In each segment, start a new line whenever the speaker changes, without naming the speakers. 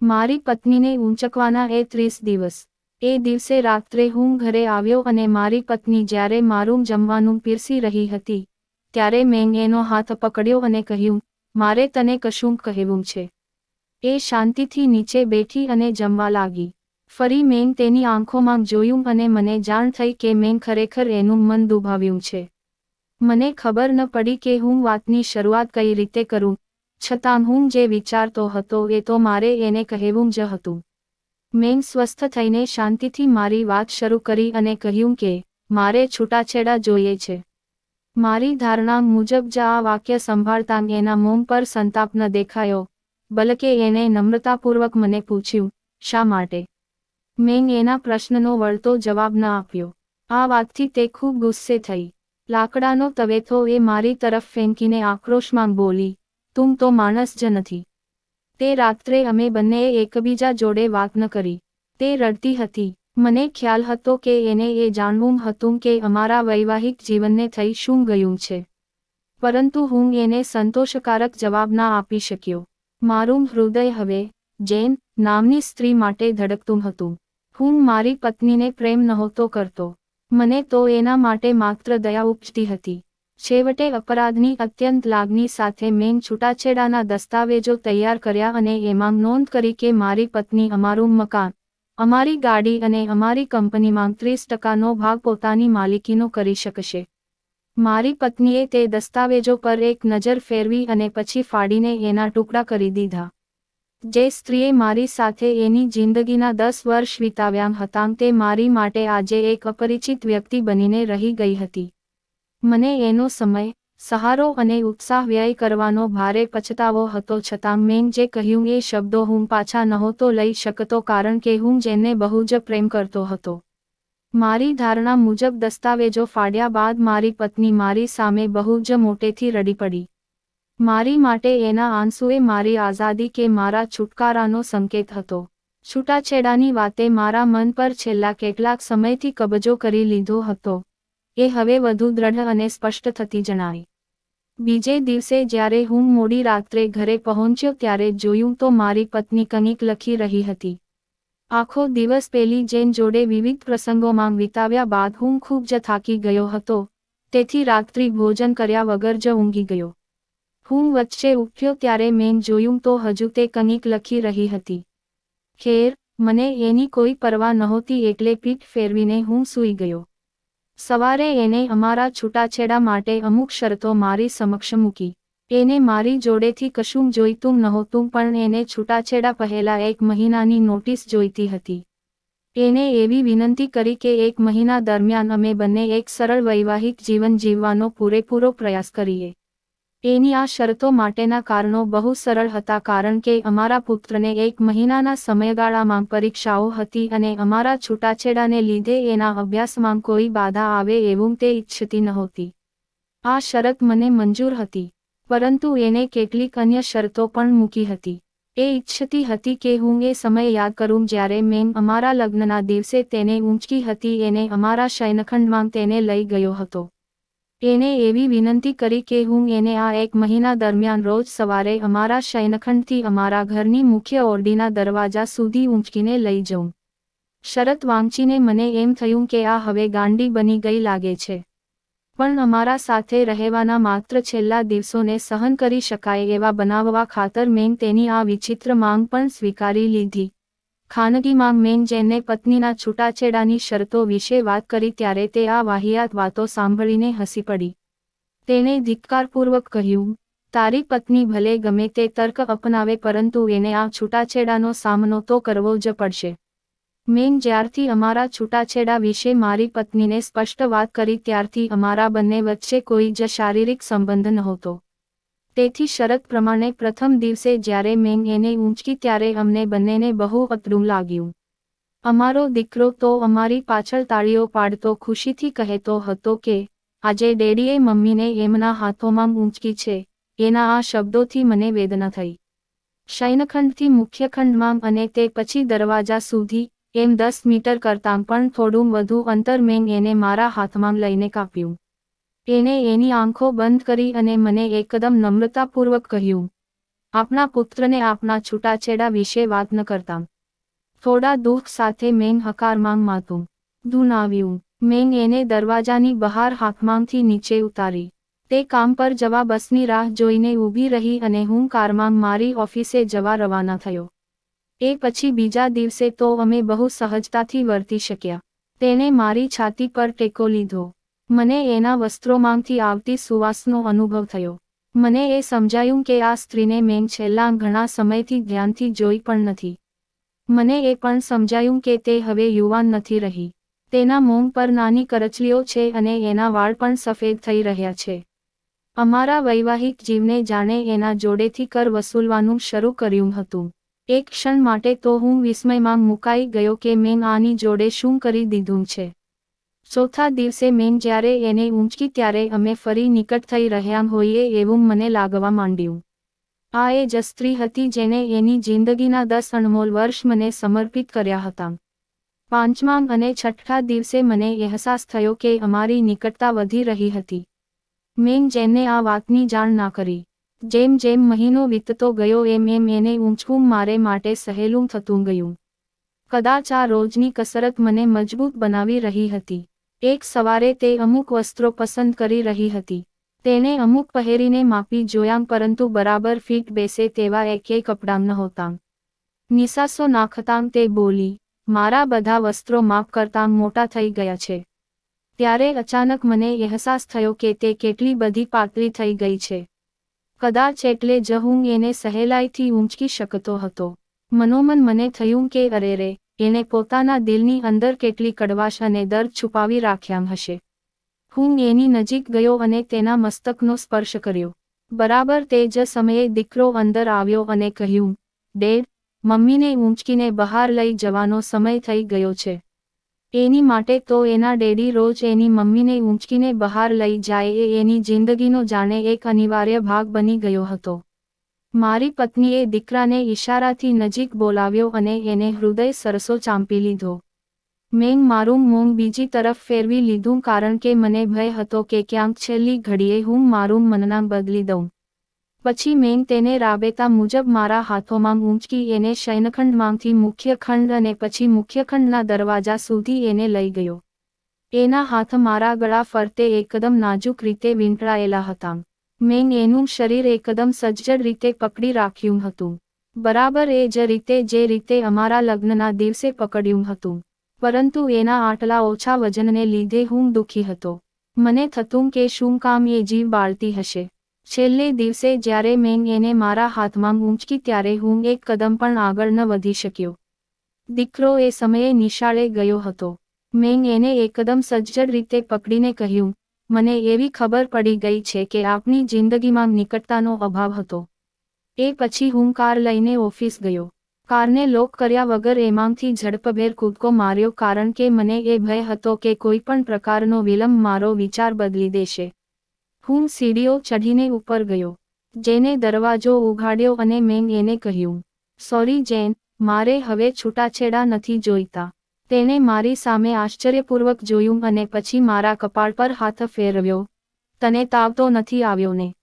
મારી પત્નીને ઊંચકવાના એ ત્રીસ દિવસ. એ દિવસે રાત્રે હું ઘરે આવ્યો અને મારી પત્ની જ્યારે મારું જમવાનું પીરસી રહી હતી, ત્યારે મેં એનો હાથ પકડ્યો અને કહ્યું, મારે તને કશું કહેવું છે. એ શાંતિથી નીચે બેઠી અને જમવા લાગી. ફરી મેં તેની આંખોમાં જોયું અને મને જાણ થઈ કે મેં ખરેખર એનું મન દુભાવ્યું છે. મને ખબર ન પડી કે હું વાતની શરૂઆત કઈ રીતે કરું છતાં હું જે વિચારતો હતો એ તો મારે એને કહેવું જ હતું. મેં સ્વસ્થ થઈને શાંતિથી મારી વાત શરૂ કરી અને કહ્યું કે, મારે છૂટાછેડા જોઈએ છે. મારી ધારણા મુજબ જ આ વાક્ય સંભાળતા એના મોં પર સંતાપ ન દેખાયો, બલકે એને નમ્રતાપૂર્વક મને પૂછ્યું, શા માટે? મેં એના પ્રશ્નનો વળતો જવાબ ન આપ્યો. આ વાતથી તે ખૂબ ગુસ્સે થઈ. લાકડાનો તવેથો એ મારી તરફ ફેંકીને આક્રોશમાં બોલી તું તો માણસ જ નથી. તે રાત્રે અમે બંનેએ એકબીજા જોડે વાત ન કરી. તે રડતી હતી. મને ખ્યાલ હતો કે એને એ જાણવું હતું કે અમારા વૈવાહિક જીવનને થઈ શું ગયું છે. પરંતુ હું એને સંતોષકારક જવાબ ના આપી શક્યો. મારું હૃદય હવે, જૈન, નામની સ્ત્રી માટે ધડકતું હતું. હું મારી પત્નીને પ્રેમ નહોતો કરતો. મને તો એના માટે માત્ર દયા ઉપજતી હતી. છેવટે અપરાધની અત્યંત લાગણી સાથે મેં છૂટાછેડાના દસ્તાવેજો તૈયાર કર્યા અને એમાં નોંધ કરી કે મારી પત્ની અમારું મકાન, અમારી ગાડી અને અમારી કંપનીમાં ત્રીસ ટકાનો ભાગ પોતાની માલિકીનો કરી શકશે. મારી પત્નીએ તે દસ્તાવેજો પર એક નજર ફેરવી અને પછી ફાડીને એના ટુકડા કરી દીધા. જે સ્ત્રીએ મારી સાથે એની જિંદગીના દસ વર્ષ વિતાવ્યા હતા તે મારી માટે આજે એક અપરિચિત વ્યક્તિ બનીને રહી ગઈ હતી. મને એનો સમય, સહારો અને ઉત્સાહ વ્યય કરવાનો ભારે પછતાવો હતો છતાં મેં જે કહ્યું એ શબ્દો હું પાછા નહોતો લઈ શકતો કારણ કે હું જેને બહુ જ પ્રેમ કરતો હતો. મારી ધારણા મુજબ દસ્તાવેજો ફાડ્યા બાદ મારી પત્ની મારી સામે બહુ જ મોટેથી રડી પડી. મારી માટે એના આંસુએ મારી આઝાદી કે મારા છુટકારાનો સંકેત હતો. છૂટાછેડાની વાતે મારા મન પર છેલ્લા કેટલાક સમયથી કબજો કરી લીધો હતો. એ હવે વધુ દ્રઢ અને સ્પષ્ટ થતી જણાય બીજે દિવસે જ્યારે હું મોડી રાત્રે ઘરે પહોંચ્યો ત્યારે જોયું તો મારી પત્ની કંઈક લખી રહી હતી. આખો દિવસ પેલી જેન જોડે વિવિધ પ્રસંગોમાં વિતાવ્યા બાદ હું ખૂબ જ થાકી ગયો હતો, તેથી રાત્રિ ભોજન કર્યા વગર જ ઊંઘી ગયો. હું વચ્ચે ઉઠ્યો ત્યારે મેં જોયું તો હજુ તે કનિક લખી રહી હતી. ખેર, મને એની કોઈ પરવા નહોતી એટલે પીઠ ફેરવીને હું સૂઈ ગયો. સવારે એને અમારા છૂટાછેડા માટે અમુક શરતો મારી સમક્ષ મૂકી. એને મારી જોડેથી કશું જોઈતું નહોતું પણ એને છૂટાછેડા પહેલા એક મહિનાની નોટિસ જોઈતી હતી. એને એવી વિનંતી કરી કે એક મહિના દરમિયાન અમે બંને એક સરળ વૈવાહિક જીવન જીવવાનો પૂરેપૂરો પ્રયાસ કરીએ. એની આ શરતો માટેના કારણો બહુ સરળ હતા કારણ કે અમારા પુત્રને એક મહિનાના સમયગાળામાં પરીક્ષાઓ હતી અને અમારા છૂટાછેડાને લીધે એના અભ્યાસમાં કોઈ બાધા આવે એવું તે ઈચ્છતી નહોતી. આ શરત મને મંજૂર હતી, પરંતુ એને કેટલીક અન્ય શરતો પણ મૂકી હતી. એ ઈચ્છતી હતી કે હું એ સમય યાદ કરું જ્યારે મેં અમારા લગ્નના દિવસે તેને ઊંચકી હતી, એને અમારા શયનખંડમાં તેને લઈ ગયો હતો. એને એવી વિનંતી કરી કે હું એને આ એક મહિના દરમિયાન રોજ સવારે અમારા શયનખંડથી અમારા ઘરની મુખ્ય ઓરડીના દરવાજા સુધી ઊંચકીને લઈ જઉં. શરત વાંચીને મને એમ થયું કે આ હવે ગાંડી બની ગઈ લાગે છે. પણ અમારા સાથે રહેવાના માત્ર છેલ્લા દિવસોને સહન કરી શકાય એવા બનાવવા ખાતર મેં તેની આ વિચિત્ર માંગ પણ સ્વીકારી લીધી. ખાનગીમાં મેન જેને પત્નીના છૂટાછેડાની શરતો વિશે વાત કરી ત્યારે તે આ વાહિયાત વાતો સાંભળીને હસી પડી. તેણે ધિક્કારપૂર્વક કહ્યું, તારી પત્ની ભલે ગમે તે તર્ક અપનાવે પરંતુ એને આ છૂટાછેડાનો સામનો તો કરવો જ પડશે. મેં જ્યારથી અમારા છૂટાછેડા વિશે મારી પત્નીને સ્પષ્ટ વાત કરી ત્યારથી અમારા બંને વચ્ચે કોઈ જ શારીરિક સંબંધ નહોતો. તેથી શરત પ્રમાણે પ્રથમ દિવસે જ્યારે મેં એને ઊંચકી ત્યારે અમને બંનેને બહુ અતરું લાગ્યું. અમારો દીકરો તો અમારી પાછળ તાળીઓ પાડતો ખુશીથી કહેતો હતો કે, આજે ડેડીએ મમ્મીને એમના હાથોમાં ઊંચકી છે, એના આ શબ્દોથી મને વેદના થઈ. શયનખંડથી મુખ્યખંડમાં અને તે પછી દરવાજા સુધી, એમ દસ મીટર કરતાં પણ થોડું વધુ અંતર મેં એને મારા હાથમાં લઈને કાપ્યું. એને એની આંખો બંધ કરી અને મને એકદમ નમ્રતાપૂર્વક કહ્યું, આપણા પુત્રને આપના છૂટાછેડા વિશે વાત ન કરતા. થોડા દુઃખ સાથે મેં હકાર માંગ માતું દૂન આવ્યું. મેં એને દરવાજાની બહાર હાથમાંગથી નીચે ઉતારી. તે કામ પર જવા બસની રાહ જોઈને ઊભી રહી અને હું કારમાં મારી ઓફિસે જવા રવાના થયો. એ પછી બીજા દિવસે તો અમે બહુ સહજતાથી વર્તી શક્યા. તેણે મારી છાતી પર ટેકો લીધો. મને એના વસ્ત્રોમાંથી આવતી સુવાસનો અનુભવ થયો. મને એ સમજાયું કે આ સ્ત્રીને મેં છેલ્લા ઘણા સમયથી ધ્યાનથી જોઈ પણ નથી. મને એ પણ સમજાયું કે તે હવે યુવાન નથી રહી. તેના મોં પર નાની કરચલીઓ છે અને એના વાળ પણ સફેદ થઈ રહ્યા છે. અમારા વૈવાહિક જીવને જાણે એના જોડેથી કર વસૂલવાનું શરૂ કર્યું હતું. એક ક્ષણ માટે તો હું વિસ્મયમાં મુકાઈ ગયો કે મેં આની જોડે શું કરી દીધું છે. ચોથા દિવસે મેં જ્યારે એને ઊંચકી ત્યારે અમે ફરી નિકટ થઈ રહ્યા હોઈએ એવું મને લાગવા માંડ્યું. આ એ જ સ્ત્રી હતી જેને એની જિંદગીના દસ અણમોલ વર્ષ મને સમર્પિત કર્યા હતા. પાંચમા અને છઠ્ઠા દિવસે મને અહેસાસ થયો કે અમારી નિકટતા વધી રહી હતી. મેં જેમને આ વાતની જાણ ના કરી. જેમ જેમ મહિનો વીતતો ગયો એમ એમ એને ઊંચવું મારે માટે સહેલું થતું ગયું. કદાચ આ રોજની કસરત મને મજબૂત બનાવી રહી હતી. એક સવારે તે અમુક વસ્ત્રો પસંદ કરી રહી હતી. તેણે અમુક પહેરીને માપી જોયામ પરંતુ બરાબર ફિટ બેસે તેવા એકેય કપડાં નહોતા નિસાસો નાખતાં તે બોલી, મારા બધા વસ્ત્રો માફ કરતાં મોટા થઈ ગયા છે. ત્યારે અચાનક મને અહેસાસ થયો કે તે કેટલી બધી પાતળી થઈ ગઈ છે. કદાચ એટલે જ હું એને સહેલાઈથી ઊંચકી શકતો હતો. મનોમન મને થયું કે અરે રે એણે પોતાના દિલની અંદર કેટલી કડવાશ અને દર્દ છુપાવી રાખ્યા હશે. હું એની નજીક ગયો અને તેના મસ્તકનો સ્પર્શ કર્યો. બરાબર તે જ સમયે દીકરો અંદર આવ્યો અને કહ્યું, ડેડ, મમ્મીને ઊંચકીને બહાર લઈ જવાનો સમય થઈ ગયો છે. એની માટે તો એના ડેડી રોજ એની મમ્મીને ઊંચકીને બહાર લઈ જાય એ એની જિંદગીનો જાણે એક અનિવાર્ય ભાગ બની ગયો હતો. મારી પત્નીએ દીકરાને ઈશારાથી નજીક બોલાવ્યો અને એને હૃદય સરસો ચાંપી લીધો. મેં મારું મોંગ બીજી તરફ ફેરવી લીધું કારણ કે મને ભય હતો કે ક્યાંક છેલ્લી ઘડીએ હું મારું મનના બદલી દઉં. પછી મેં તેને રાબેતા મુજબ મારા હાથોમાં ઊંચકી એને શયનખંડમાંથી મુખ્ય ખંડ અને પછી મુખ્ય ખંડના દરવાજા સુધી એને લઈ ગયો. એના હાથ મારા ગળા ફરતે એકદમ નાજુક રીતે વીંટળાયેલા હતા. મેં એનું શરીર એકદમ સજ્જડ રીતે પકડી રાખ્યું હતું. બરાબર એ જ રીતે જે રીતે અમારા લગ્નના દિવસે પકડ્યું હતું. પરંતુ એના આટલા ઓછા વજનને લીધે હું દુઃખી હતો. મને થતું કે શું કામ એ જીવ બાળતી હશે. છેલ્લે દિવસે જ્યારે મેં એને મારા હાથમાં ઊંચકી ત્યારે હું એક કદમ પણ આગળ ન વધી શક્યો. દીકરો એ સમયે નિશાળે ગયો હતો. મેં એને એકદમ સજ્જડ રીતે પકડીને કહ્યું મને એવી ખબર પડી ગઈ છે કે આપની જિંદગીમાં નિકટતાનો અભાવ હતો. એ પછી હું કાર લઈને ઓફિસ ગયો. કારને લોક કર્યા વગર એમાંથી ઝડપભેર કૂદકો માર્યો કારણ કે મને એ ભય હતો કે કોઈ પણ પ્રકારનો વિલંબ મારો વિચાર બદલી દેશે. હું સીડીઓ ચઢીને ઉપર ગયો. જેને દરવાજો ઉઘાડ્યો અને મેં એને કહ્યું, સોરી, જેન, મારે હવે છૂટાછેડા નથી જોઈતા. તેણે મારી સામે આશ્ચર્યપૂર્વક જોયું અને પછી મારા કપાળ પર હાથ ફેરવ્યો. તને તાવ તો નથી આવ્યો ને?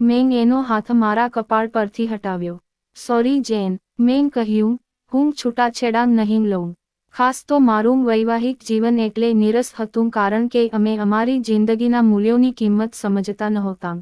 મેં એનો હાથ મારા કપાળ પરથી હટાવ્યો. સોરી જેન મેં કહ્યું, હું છૂટાછેડા નહીં લઉં. ખાસ તો મારું વૈવાહિક જીવન એટલે નીરસ હતું કારણ કે અમે અમારી જિંદગીના મૂલ્યોની કિંમત સમજતા નહોતા.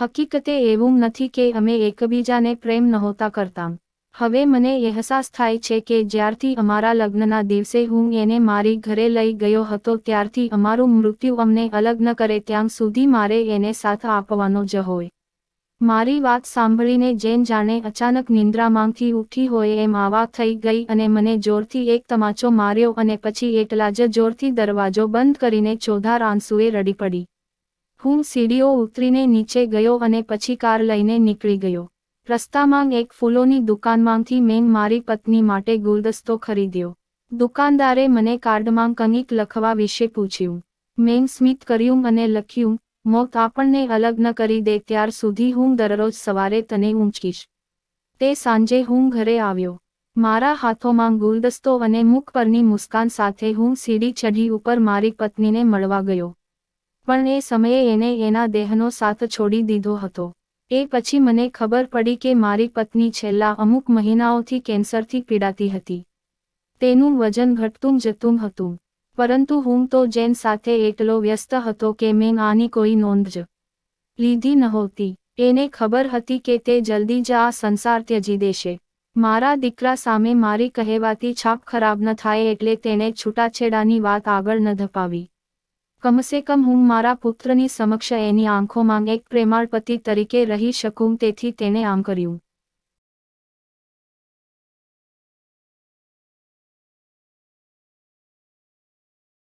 હકીકતે એવું નથી કે અમે એકબીજાને પ્રેમ નહોતા કરતા. હવે મને અહેસાસ થાય છે કે જ્યારથી અમારા લગ્નના દિવસે હું એને મારી ઘરે લઈ ગયો હતો, ત્યારથી અમારું મૃત્યુ અમને અલગ ન કરે, ત્યાં સુધી મારે એને સાથ આપવાનો જ હોય. મારી વાત સાંભળીને જેન જાણે અચાનક નિંદ્રામાંથી ઉઠી હોય એમ આવા થઈ ગઈ અને મને જોરથી એક તમાચો માર્યો અને પછી એટલા જ જોરથી દરવાજો બંધ કરીને ચોધાર આંસુએ રડી પડી. હું સીડીઓ ઉતરીને નીચે ગયો અને પછી કાર લઈને નીકળી ગયો. રસ્તામાં એક ફૂલોની દુકાનમાંથી મેં મારી પત્ની માટે ગુલદસ્તો ખરીદ્યો. દુકાનદારે મને કાર્ડમાં કંઈક લખવા વિશે પૂછ્યું. મેં સ્મિત કર્યું અને લખ્યું, મોત આપણને અલગ ન કરી દે, ત્યાર સુધી હું દરરોજ સવારે તને ઊંચકીશ. તે સાંજે હું ઘરે આવ્યો. મારા હાથોમાં ગુલદસ્તો અને મુખ પરની મુસ્કાન સાથે હું સીડી ચઢી ઉપર મારી પત્નીને મળવા ગયો. પણ એ સમયે એને એના દેહનો સાથ છોડી દીધો હતો. એ પછી મને ખબર પડી કે મારી પત્ની છેલ્લા અમુક મહિનાઓથી કેન્સરથી પીડાતી હતી. તેનું વજન ઘટતું જતું હતું. પરંતુ હું તો જેન સાથે એટલો વ્યસ્ત હતો કે મેં આની કોઈ નોંધ જ લીધી નહોતી. એને ખબર હતી કે તે જલ્દી જ આ સંસાર ત્યજી દેશે. મારા દીકરા સામે મારી કહેવાતી છાપ ખરાબ ન થાય એટલે તેણે છૂટાછેડાની વાત આગળ ન ધપાવી. કમસે કમ હું મારા પુત્રની સમક્ષ એની આંખોમાં એક પ્રેમાળ પતિ તરીકે રહી શકું, તેથી તેણે આમ કર્યું.